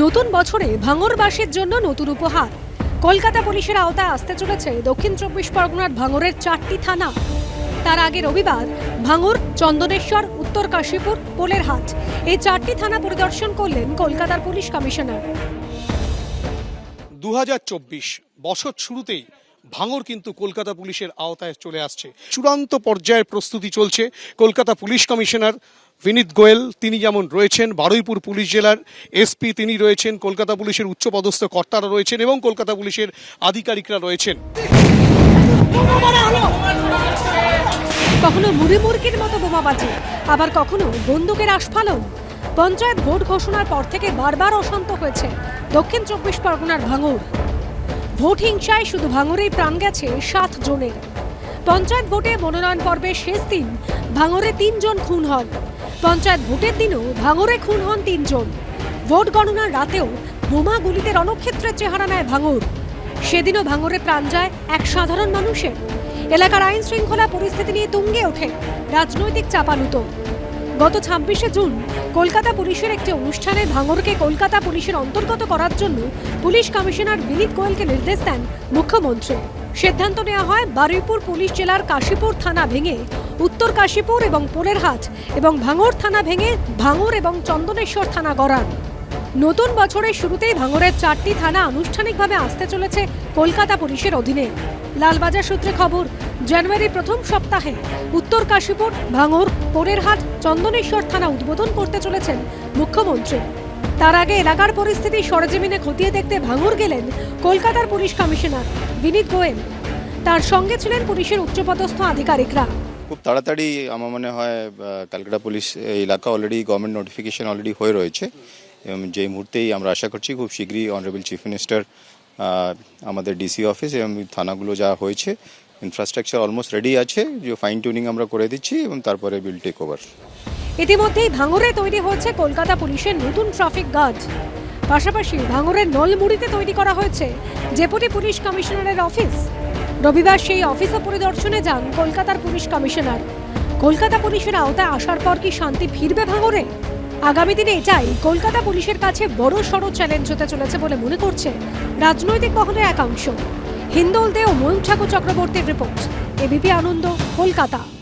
নতুন বছরে ভাঙরবাসীর জন্য নতুন উপহার। কলকাতা পুলিশের আওতায় আসতে চলেছে দক্ষিণ চব্বিশ পরগনার ভাঙরের চারটি থানা। তার আগে রবিবার ভাঙর, চন্দনেশ্বর, উত্তর কাশীপুর, পোলেরহাট। এই চারটি থানা পরিদর্শন করলেন কলকাতার পুলিশ কমিশনার। দু হাজার চব্বিশ বছর শুরুতেই ভাঙর কিন্তু কলকাতা পুলিশের আওতায় চলে আসছে। চূড়ান্ত পর্যায়ের প্রস্তুতি চলছে কলকাতা পুলিশ কমিশনার বিনীত গোয়েল তিনি যেমন রয়েছেন, বারুইপুর পুলিশ জেলার এসপি তিনি রয়েছেন, কলকাতা পুলিশের উচ্চপদস্থ কর্তারা রয়েছেন এবং কলকাতা পুলিশের আধিকারিকরা রয়েছেন। কখনো মুড়ি মুরগির মতো বোমাবাজি আবার কখনো বন্দুকের আস্ফালন। পঞ্চায়েত ভোট ঘোষণার পর থেকে বারবার অশান্ত হয়েছে দক্ষিণ চব্বিশ পরগনার ভাঙর ভোট হিংসায় শুধু ভাঙরেই প্রাণ গেছে সাত জনের। পঞ্চায়েত ভোটে মনোনয়ন পর্বের শেষ দিন ভাঙরে তিনজন খুন হন। পঞ্চায়েত ভোটের দিনও ভাঙরে খুন হন তিনজন। ভোট গণনার রাতেও বোমা গুলিতে রণক্ষেত্রের চেহারা নেয় ভাঙর। সেদিনও ভাঙরে প্রাণ যায় এক সাধারণ মানুষের। এলাকার আইন শৃঙ্খলা পরিস্থিতি নিয়ে তুঙ্গে ওঠে রাজনৈতিক চাপানুতো গত ছাব্বিশে জুন কলকাতা পুলিশের একটি অনুষ্ঠানে ভাঙরকে কলকাতা পুলিশের অন্তর্গত করার জন্য পুলিশ কমিশনার বিনীত গোয়েলকে নির্দেশ দেন মুখ্যমন্ত্রী। সিদ্ধান্ত নেওয়া হয় বারুইপুর পুলিশ জেলার কাশীপুর থানা ভেঙে, উত্তর কাশীপুর এবং পোলেরহাট এবং ভাঙর থানা ভেঙে ভাঙর এবং চন্দনেশ্বর থানা গড়ান। নতুন বছরের শুরুতেই ভাঙরের চারটি থানা আনুষ্ঠানিকভাবে আসতে চলেছে কলকাতা পুলিশের অধীনে। লালবাজার সূত্রে খবর, জানুয়ারি প্রথম সপ্তাহে উত্তর কাশীপুর ভাঙর পোরেরহাট চন্দনেশ্বর থানা উদ্বোধন করতে চলেছেন মুখ্যমন্ত্রী। তার আগে এলাকার পরিস্থিতি সরেজমিনে খতিয়ে দেখতে ভাঙুর গেলেন কলকাতার পুলিশ কমিশনার বিনীত গোয়েল। তার সঙ্গে ছিলেন পুলিশের উচ্চপদস্থ আধিকারিকরা। খুব তাড়াতাড়ি আমার মনে হয় ক্যালকাটা পুলিশ এলাকা অলরেডি গভর্নমেন্ট নোটিফিকেশন অলরেডি হয়ে রয়েছে। এবং যে মুহূর্তেই আমরা আশা করছি, খুব শীঘ্রই অনারেবল চিফ মিনিস্টার আমাদের ডিসি অফিস এবং থানাগুলো যা হয়েছে ইনফ্রাস্ট্রাকচার অলমোস্ট রেডি আছে। যে ফাইন টিউনিং আমরা করে দিচ্ছি এবং তারপরে বিল টেক ওভার ইতিমধ্যেই ভাঙরে তৈরি হয়েছে কলকাতা পুলিশের নতুন ট্রাফিক গার্ড। পাশাপাশি ভাঙরের নলমুড়িতে তৈরি করা হয়েছে ডেপুটি পুলিশ কমিশনারের অফিস। রবিবার সেই অফিসও পরিদর্শনে যান কলকাতার পুলিশ কমিশনার। কলকাতা পুলিশের আওতায় আসার পর কি শান্তি ফিরবে ভাঙরে? আগামী দিনে এটাই কলকাতা পুলিশের কাছে বড় সড় চ্যালেঞ্জ হতে চলেছে বলে মনে করছে রাজনৈতিক মহলের একাংশ। হিন্দোল দে ও ঠাকুর চক্রবর্তীর রিপোর্ট। এবিপি আনন্দ, কলকাতা।